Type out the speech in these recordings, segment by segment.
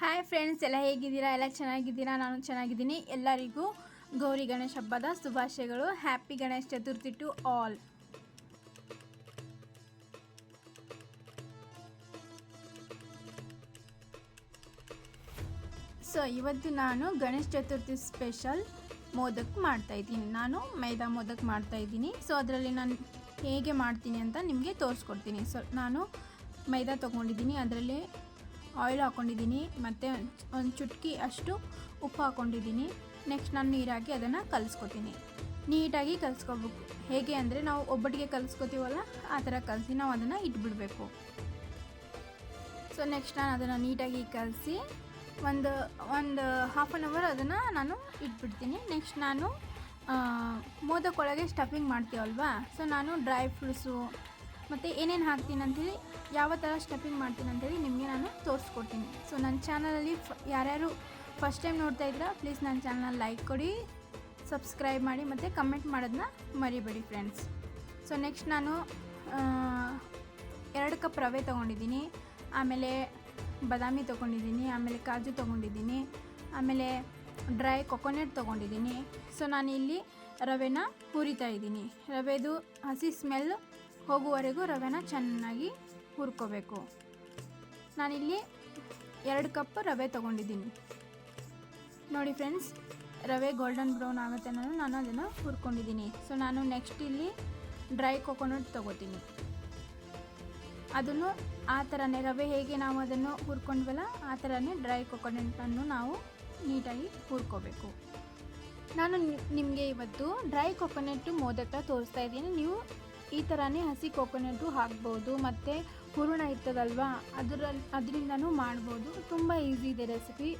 Hi friends ಎಲ್ಲ ಹೇಗಿದ್ದೀರಾ? ಎಲ್ಲ ಚೆನ್ನಾಗಿದ್ದೀರಾ? ನಾನು ಚೆನ್ನಾಗಿದ್ದೀನಿ. ಎಲ್ಲರಿಗೂ ಗೌರಿ ಗಣೇಶ ಹಬ್ಬದ ಶುಭಾಶಯಗಳು. Happy Ganesha Chaturthi to all so ಇವತ್ತು ನಾನು ಗಣೇಶ ಚತುರ್ಥಿ ಸ್ಪೆಷಲ್ ಮೋದಕ್ ಮಾಡ್ತಾ ಇದ್ದೀನಿ. ನಾನು ಮೈದಾ ಮೋದಕ್ ಮಾಡ್ತಾ ಇದ್ದೀನಿ. ಸೊ ಅದರಲ್ಲಿ ನಾನು ಹೇಗೆ ಮಾಡ್ತೀನಿ ಅಂತ ನಿಮಗೆ ತೋರಿಸ್ಕೊಡ್ತೀನಿ. ಸೊ ನಾನು ಮೈದಾ ತೊಗೊಂಡಿದ್ದೀನಿ. ಅದರಲ್ಲಿ ಆಯಿಲ್ ಹಾಕ್ಕೊಂಡಿದ್ದೀನಿ ಮತ್ತು ಒಂದು ಚುಟ್ಕಿ ಅಷ್ಟು ಉಪ್ಪು ಹಾಕ್ಕೊಂಡಿದ್ದೀನಿ ನೆಕ್ಸ್ಟ್ ನಾನು ನೀರಾಗಿ ಅದನ್ನು ಕಲಿಸ್ಕೊತೀನಿ. ನೀಟಾಗಿ ಕಲಿಸ್ಕೋಬೇಕು. ಹೇಗೆ ಅಂದರೆ ನಾವು ಒಬ್ಬಟ್ಟಿಗೆ ಕಲಿಸ್ಕೊತೀವಲ್ಲ, ಆ ಥರ ಕಲಸಿ ನಾವು ಅದನ್ನು ಇಟ್ಬಿಡಬೇಕು. ಸೊ ನೆಕ್ಸ್ಟ್ ನಾನು ಅದನ್ನು ನೀಟಾಗಿ ಕಲಸಿ ಒಂದು ಒಂದು ಹಾಫ್ ಆನ್ ಅವರ್ ಅದನ್ನು ನಾನು ಇಟ್ಬಿಡ್ತೀನಿ. ನೆಕ್ಸ್ಟ್ ನಾನು ಮೋದಕ್ಕೊಳಗೆ ಸ್ಟಫಿಂಗ್ ಮಾಡ್ತೀವಲ್ವಾ? ಸೊ ನಾನು ಡ್ರೈ ಫ್ರೂಟ್ಸು ಮತ್ತು ಏನೇನು ಹಾಕ್ತೀನಿ ಅಂತೇಳಿ ಯಾವ ಥರ ಸ್ಟೆಪ್ಪಿಂಗ್ ಮಾಡ್ತೀನಿ ಅಂತೇಳಿ ನಿಮಗೆ ನಾನು ತೋರಿಸ್ಕೊಡ್ತೀನಿ. ಸೊ ನನ್ನ ಚಾನಲಲ್ಲಿ ಯಾರ್ಯಾರು ಫಸ್ಟ್ ಟೈಮ್ ನೋಡ್ತಾ ಇದ್ದೀರಾ ಪ್ಲೀಸ್ ನನ್ನ ಚಾನಲ್ ಲೈಕ್ ಕೊಡಿ ಸಬ್ಸ್ಕ್ರೈಬ್ ಮಾಡಿ, ಮತ್ತು ಕಮೆಂಟ್ ಮಾಡೋದನ್ನ ಮರಿಬೇಡಿ ಫ್ರೆಂಡ್ಸ್ ಸೊ ನೆಕ್ಸ್ಟ್ ನಾನು ಎರಡು ಕಪ್ ರವೆ ತೊಗೊಂಡಿದ್ದೀನಿ, ಆಮೇಲೆ ಬಾದಾಮಿ ತೊಗೊಂಡಿದ್ದೀನಿ, ಆಮೇಲೆ ಕಾಜು ತೊಗೊಂಡಿದ್ದೀನಿ, ಆಮೇಲೆ ಡ್ರೈ ಕೊಕೊನೆಟ್ ತೊಗೊಂಡಿದ್ದೀನಿ. ಸೊ ನಾನು ಇಲ್ಲಿ ರವೆನ ಹುರಿತಾ ಇದ್ದೀನಿ. ರವೆದು ಹಸಿ ಸ್ಮೆಲ್ ಹೋಗುವವರೆಗೂ ರವೆನ ಚೆನ್ನಾಗಿ ಹುರ್ಕೋಬೇಕು. ನಾನಿಲ್ಲಿ ಎರಡು ಕಪ್ ರವೆ ತೊಗೊಂಡಿದ್ದೀನಿ. ನೋಡಿ ಫ್ರೆಂಡ್ಸ್, ರವೆ ಗೋಲ್ಡನ್ ಬ್ರೌನ್ ಆಗುತ್ತೆ ನಾನು ನಾನು ಅದನ್ನು ಹುರ್ಕೊಂಡಿದ್ದೀನಿ. ಸೊ ನಾನು ನೆಕ್ಸ್ಟ್ ಇಲ್ಲಿ ಡ್ರೈ ಕೊಕೊನಟ್ ತೊಗೋತೀನಿ. ಅದನ್ನು ಆ ಥರನೇ, ರವೆ ಹೇಗೆ ನಾವು ಅದನ್ನು ಹುರ್ಕೊಂಡ್ವಲ್ಲ ಆ ಥರನೇ ಡ್ರೈ ಕೊಕೊನಟನ್ನು ನಾವು ನೀಟಾಗಿ ಹುರ್ಕೋಬೇಕು. ನಾನು ನಿಮಗೆ ಇವತ್ತು ಡ್ರೈ ಕೊಕೊನೆಟ್ಟು ಮೋದಕ ತೋರಿಸ್ತಾ ಇದ್ದೀನಿ. ನೀವು ಈ ಥರನೇ ಹಸಿ ಕೊಕೊನೆಟ್ಟು ಹಾಕ್ಬೋದು, ಮತ್ತು ಹೂರಣ ಇರ್ತದಲ್ವ, ಅದರಲ್ಲಿ, ಅದರಿಂದನೂ ಮಾಡ್ಬೋದು. ತುಂಬ ಈಸಿ ಇದೆ ರೆಸಿಪಿ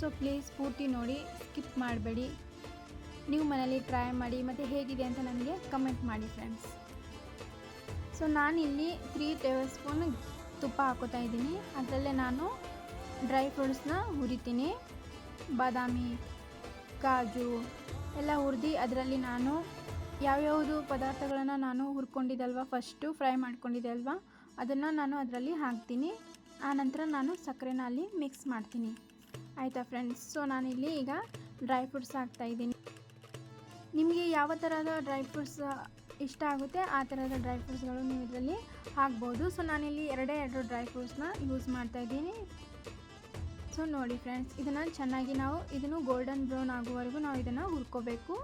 ಸೊ ಪ್ಲೀಸ್ ಪೂರ್ತಿ ನೋಡಿ ಸ್ಕಿಪ್ ಮಾಡಬೇಡಿ. ನೀವು ಮನೇಲಿ ಟ್ರೈ ಮಾಡಿ, ಮತ್ತು ಹೇಗಿದೆ ಅಂತ ನನಗೆ ಕಮೆಂಟ್ ಮಾಡಿ ಫ್ರೆಂಡ್ಸ್ ಸೊ ನಾನಿಲ್ಲಿ ತ್ರೀ ಟೇಬಲ್ ಸ್ಪೂನ್ ತುಪ್ಪ ಹಾಕೋತಾ ಇದ್ದೀನಿ. ಅದರಲ್ಲೇ ನಾನು ಡ್ರೈ ಫ್ರೂಟ್ಸ್ನ ಹುರಿತೀನಿ. ಬಾದಾಮಿ, ಕಾಜು ಎಲ್ಲ ಹುರಿದು ಅದರಲ್ಲಿ ನಾನು ಯಾವ್ಯಾವುದು ಪದಾರ್ಥಗಳನ್ನು ನಾನು ಹುರ್ಕೊಂಡಿದ್ದಲ್ವ? ಫಸ್ಟು ಫ್ರೈ ಮಾಡ್ಕೊಂಡಿದ್ದೆ ಅಲ್ವಾ? ಅದನ್ನು ನಾನು ಅದರಲ್ಲಿ ಹಾಕ್ತೀನಿ. ಆನಂತರ ನಾನು ಸಕ್ಕರೆನ ಅಲ್ಲಿ ಮಿಕ್ಸ್ ಮಾಡ್ತೀನಿ. ಆಯಿತಾ ಫ್ರೆಂಡ್ಸ್ ಸೊ ನಾನಿಲ್ಲಿ ಈಗ ಡ್ರೈ ಫ್ರೂಟ್ಸ್ ಹಾಕ್ತಾಯಿದ್ದೀನಿ ನಿಮಗೆ ಯಾವ ಥರದ ಡ್ರೈ ಫ್ರೂಟ್ಸ್ ಇಷ್ಟ ಆಗುತ್ತೆ, ಆ ಥರದ ಡ್ರೈ ಫ್ರೂಟ್ಸ್ಗಳು ನೀವು ಇದರಲ್ಲಿ ಹಾಕ್ಬೋದು. ಸೊ ನಾನಿಲ್ಲಿ ಎರಡೇ, ಎರಡು ಡ್ರೈ ಫ್ರೂಟ್ಸ್ನ ಯೂಸ್ ಮಾಡ್ತಾಯಿದ್ದೀನಿ ಸೊ ನೋಡಿ ಫ್ರೆಂಡ್ಸ್ ಇದನ್ನು ಚೆನ್ನಾಗಿ ನಾವು, ಇದನ್ನು ಗೋಲ್ಡನ್ ಬ್ರೌನ್ ಆಗುವವರೆಗೂ ನಾವು ಇದನ್ನು ಹುರ್ಕೋಬೇಕು.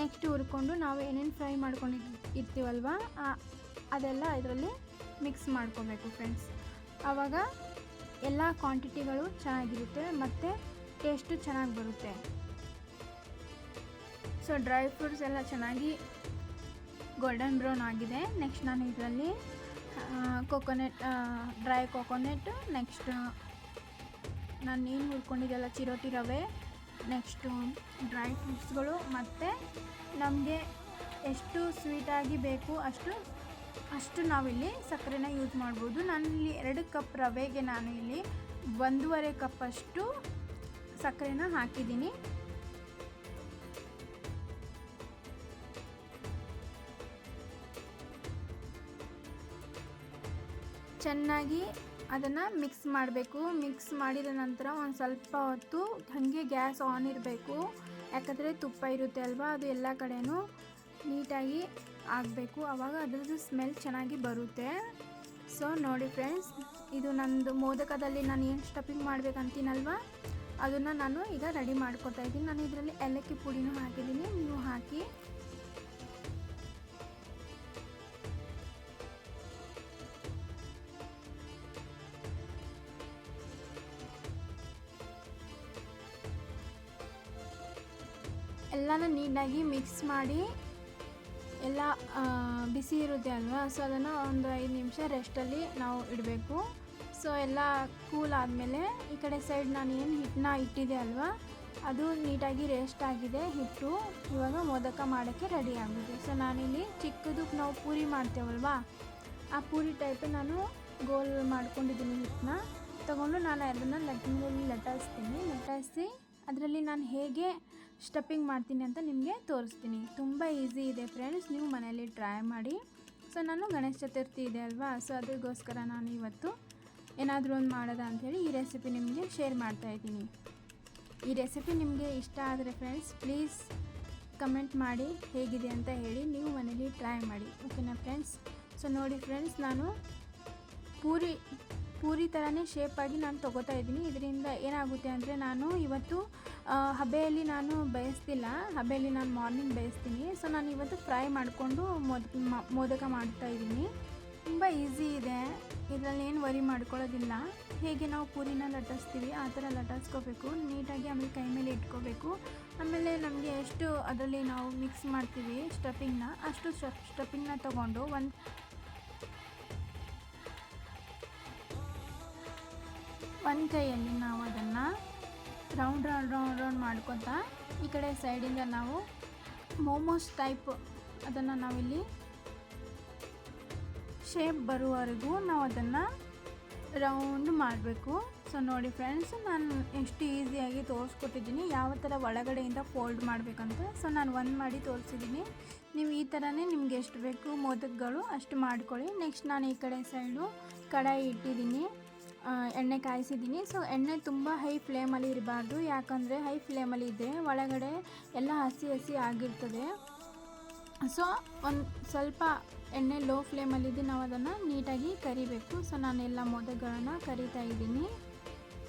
ನೆಕ್ಸ್ಟ್ ಹುರ್ಕೊಂಡು ನಾವು ಏನೇನು ಫ್ರೈ ಮಾಡ್ಕೊಂಡು ಇರ್ತೀವಲ್ವ? ಅದೆಲ್ಲ ಇದರಲ್ಲಿ ಮಿಕ್ಸ್ ಮಾಡ್ಕೋಬೇಕು ಫ್ರೆಂಡ್ಸ್ ಆವಾಗ ಎಲ್ಲ ಕ್ವಾಂಟಿಟಿಗಳು ಚೆನ್ನಾಗಿರುತ್ತೆ ಮತ್ತು ಟೇಸ್ಟು ಚೆನ್ನಾಗಿ ಬರುತ್ತೆ. ಸೊ ಡ್ರೈ ಫ್ರೂಟ್ಸ್ ಎಲ್ಲ ಚೆನ್ನಾಗಿ ಗೋಲ್ಡನ್ ಬ್ರೌನ್ ಆಗಿದೆ. ನೆಕ್ಸ್ಟ್ ನಾನು ಇದರಲ್ಲಿ ಕೊಕೊನೆಟ್ ಡ್ರೈ ಕೊಕೊನೆಟ್ ನೆಕ್ಸ್ಟ್ ನಾನು ಏನು ಹುರ್ಕೊಂಡಿದ್ದೆಲ್ಲ ಚಿರೋಟಿ ರವೆ. ನೆಕ್ಸ್ಟು ಡ್ರೈ ಫ್ರೂಟ್ಸ್ಗಳು ಮತ್ತು ನಮಗೆ ಎಷ್ಟು ಸ್ವೀಟಾಗಿ ಬೇಕು ಅಷ್ಟು ಅಷ್ಟು ನಾವಿಲ್ಲಿ ಸಕ್ಕರೆನ ಯೂಸ್ ಮಾಡ್ಬೋದು. ಇಲ್ಲಿ ಎರಡು ಕಪ್ ರವೆಗೆ ನಾನು ಇಲ್ಲಿ ಒಂದೂವರೆ ಕಪ್ಪಷ್ಟು ಸಕ್ಕರೆನ ಹಾಕಿದ್ದೀನಿ. ಚೆನ್ನಾಗಿ ಅದನ್ನು ಮಿಕ್ಸ್ ಮಾಡಬೇಕು. ಮಿಕ್ಸ್ ಮಾಡಿದ ನಂತರ ಒಂದು ಸ್ವಲ್ಪ ಹೊತ್ತು ಹಾಗೆ ಗ್ಯಾಸ್ ಆನ್ ಇರಬೇಕು. ಯಾಕಂದರೆ ತುಪ್ಪ ಇರುತ್ತೆ ಅಲ್ವಾ? ಅದು ಎಲ್ಲ ಕಡೆಯೂ ನೀಟಾಗಿ ಆಗಬೇಕು. ಆವಾಗ ಅದರದ್ದು ಸ್ಮೆಲ್ ಚೆನ್ನಾಗಿ ಬರುತ್ತೆ. ಸೊ ನೋಡಿ ಫ್ರೆಂಡ್ಸ್ ಇದು ನಂದು ಮೋದಕದಲ್ಲಿ ನಾನು ಏನು ಸ್ಟಫಿಂಗ್ ಮಾಡಬೇಕಂತೀನಲ್ವ? ಅದನ್ನು ನಾನು ಈಗ ರೆಡಿ ಮಾಡ್ಕೊತಾ ಇದ್ದೀನಿ. ನಾನು ಇದರಲ್ಲಿ ಏಲಕ್ಕಿ ಪುಡಿನೂ ಹಾಕಿದ್ದೀನಿ. ನೀವು ಹಾಕಿ ಎಲ್ಲನೂ ನೀಟಾಗಿ ಮಿಕ್ಸ್ ಮಾಡಿ ಎಲ್ಲ ಬಿಸಿ ಇರುತ್ತೆ ಅಲ್ವಾ? ಸೊ ಅದನ್ನು ಒಂದು ಐದು ನಿಮಿಷ ರೆಸ್ಟಲ್ಲಿ ನಾವು ಇಡಬೇಕು. ಸೊ ಎಲ್ಲ ಕೂಲ್ ಆದಮೇಲೆ ಈ ಕಡೆ ಸೈಡ್ ನಾನು ಏನು ಹಿಟ್ಟನ್ನ ಇಟ್ಟಿದೆ ಅಲ್ವಾ? ಅದು ನೀಟಾಗಿ ರೆಸ್ಟ್ ಆಗಿದೆ. ಹಿಟ್ಟು ಇವಾಗ ಮೋದಕ ಮಾಡೋಕ್ಕೆ ರೆಡಿ ಆಗಿದೆ. ಸೊ ನಾನಿಲ್ಲಿ ಚಿಕ್ಕದು ನಾವು ಪೂರಿ ಮಾಡ್ತೇವಲ್ವಾ ಆ ಪೂರಿ ಟೈಪ್ ನಾನು ಗೋಲ್ ಮಾಡ್ಕೊಂಡಿದ್ದೀನಿ ಹಿಟ್ಟನ್ನ. ತಗೊಂಡು ನಾನು ಅದನ್ನು ಲಟ್ಟಿನಲ್ಲಿ ಲಟಾಯಿಸ್ತೀನಿ ಲಟಾಯಿಸಿ ಅದರಲ್ಲಿ ನಾನು ಹೇಗೆ ಸ್ಟಫಿಂಗ್ ಮಾಡ್ತೀನಿ ಅಂತ ನಿಮಗೆ ತೋರಿಸ್ತೀನಿ. ತುಂಬ ಈಸಿ ಇದೆ ಫ್ರೆಂಡ್ಸ್, ನೀವು ಮನೆಯಲ್ಲಿ ಟ್ರೈ ಮಾಡಿ. ಸೊ, ನಾನು ಗಣೇಶ ಚತುರ್ಥಿ ಇದೆ ಅಲ್ವಾ? ಸೊ, ಅದಕ್ಕೋಸ್ಕರ ನಾನು ಇವತ್ತು ಏನಾದರೂ ಒಂದು ಮಾಡೋದ ಅಂಥೇಳಿ ಈ ರೆಸಿಪಿ ನಿಮಗೆ ಶೇರ್ ಮಾಡ್ತಾ ಇದ್ದೀನಿ. ಈ ರೆಸಿಪಿ ನಿಮಗೆ ಇಷ್ಟ ಆದರೆ ಫ್ರೆಂಡ್ಸ್, ಪ್ಲೀಸ್ ಕಮೆಂಟ್ ಮಾಡಿ ಹೇಗಿದೆ ಅಂತ ಹೇಳಿ ನೀವು ಮನೇಲಿ ಟ್ರೈ ಮಾಡಿ. ಓಕೆನಾ ಫ್ರೆಂಡ್ಸ್? ಸೊ, ನೋಡಿ ಫ್ರೆಂಡ್ಸ್, ನಾನು ಪೂರಿ ಪೂರಿ ಥರನೇ ಶೇಪಾಗಿ ನಾನು ತೊಗೋತಾ ಇದ್ದೀನಿ. ಇದರಿಂದ ಏನಾಗುತ್ತೆ ಅಂದರೆ ನಾನು ಇವತ್ತು ಹಬೆಯಲ್ಲಿ ನಾನು ಬೇಯಿಸ್ತಿಲ್ಲ. ಹಬೆಯಲ್ಲಿ ನಾನು ಮಾರ್ನಿಂಗ್ ಬೇಯಿಸ್ತೀನಿ. ಸೊ ನಾನು ಇವತ್ತು ಫ್ರೈ ಮಾಡಿಕೊಂಡು ಮೋದಕ ಮೋದಕ ಮಾಡ್ತಾ ಇದ್ದೀನಿ. ತುಂಬ ಈಸಿ ಇದೆ. ಇದರಲ್ಲಿ ಏನು ವರಿ ಮಾಡ್ಕೊಳ್ಳೋದಿಲ್ಲ. ಹೇಗೆ ನಾವು ಪೂರಿನ ಲಟ್ಟಿಸ್ತೀವಿ, ಆ ಥರ ಲಟ್ಟಿಸ್ಕೋಬೇಕು. ನೀಟಾಗಿ ಆಮೇಲೆ ಕೈ ಮೇಲೆ ಇಟ್ಕೋಬೇಕು. ಆಮೇಲೆ ನಮಗೆ ಎಷ್ಟು ಅದರಲ್ಲಿ ನಾವು ಮಿಕ್ಸ್ ಮಾಡ್ತೀವಿ ಸ್ಟಫಿಂಗ್ನ ಅಷ್ಟು ಸ್ಟಫಿಂಗ್ನ ತೊಗೊಂಡು ಒಂದು ಒಂದು ಕೈಯಲ್ಲಿ ನಾವು ಅದನ್ನು ರೌಂಡ್ ರೌಂಡ್ ರೌಂಡ್ ರೌಂಡ್ ಮಾಡ್ಕೊತಾ ಈ ಕಡೆ ಸೈಡಿಂದ ನಾವು ಮೋಮೋಸ್ ಟೈಪ್ ಅದನ್ನು ನಾವಿಲ್ಲಿ ಶೇಪ್ ಬರುವವರೆಗೂ ನಾವು ಅದನ್ನು ರೌಂಡ್ ಮಾಡಬೇಕು. ಸೊ ನೋಡಿ ಫ್ರೆಂಡ್ಸ್ ನಾನು ಎಷ್ಟು ಈಸಿಯಾಗಿ ತೋರಿಸ್ಕೊಟ್ಟಿದ್ದೀನಿ. ಯಾವ ಥರ ಒಳಗಡೆಯಿಂದ ಫೋಲ್ಡ್ ಮಾಡಬೇಕಂತ. ಸೊ ನಾನು ಒಂದು ಮಾಡಿ ತೋರಿಸಿದ್ದೀನಿ. ನೀವು ಈ ಥರನೇ ನಿಮ್ಗೆ ಎಷ್ಟು ಬೇಕು ಮೋದಕಗಳು ಅಷ್ಟು ಮಾಡ್ಕೊಳ್ಳಿ. ನೆಕ್ಸ್ಟ್ ನಾನು ಈ ಕಡೆ ಸೈಡು ಕಡಾಯಿ ಇಟ್ಟಿದ್ದೀನಿ. ಎಣ್ಣೆ ಕಾಯಿಸಿದ್ದೀನಿ. ಸೊ ಎಣ್ಣೆ ತುಂಬ ಹೈ ಫ್ಲೇಮಲ್ಲಿ ಇರಬಾರ್ದು. ಯಾಕಂದರೆ ಹೈ ಫ್ಲೇಮಲ್ಲಿ ಇದ್ದರೆ ಒಳಗಡೆ ಎಲ್ಲ ಹಸಿ ಹಸಿ ಆಗಿರ್ತದೆ. ಸೊ ಒಂದು ಸ್ವಲ್ಪ ಎಣ್ಣೆ ಲೋ ಫ್ಲೇಮಲ್ಲಿದ್ದು ನಾವು ಅದನ್ನು ನೀಟಾಗಿ ಕರಿಬೇಕು. ಸೊ ನಾನೆಲ್ಲ ಮೋದಕಗಳನ್ನು ಕರಿತಾ ಇದ್ದೀನಿ.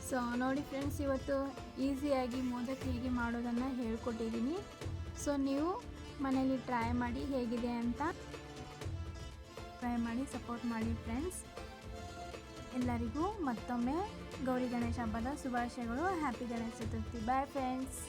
ಸೊ ನೋಡಿ ಫ್ರೆಂಡ್ಸ್ ಇವತ್ತು ಈಸಿಯಾಗಿ ಮೋದಕ ಹೀಗೆ ಮಾಡೋದನ್ನು ಹೇಳ್ಕೊಟ್ಟಿದ್ದೀನಿ. ಸೊ ನೀವು ಮನೇಲಿ ಟ್ರೈ ಮಾಡಿ ಹೇಗಿದೆ ಅಂತ ಟ್ರೈ ಮಾಡಿ ಸಪೋರ್ಟ್ ಮಾಡಿ ಫ್ರೆಂಡ್ಸ್ ಎಲ್ಲರಿಗೂ ಮತ್ತೊಮ್ಮೆ ಗೌರಿ ಗಣೇಶ ಹಬ್ಬದ ಶುಭಾಶಯಗಳು. Happy Ganesha Chaturthi bye friends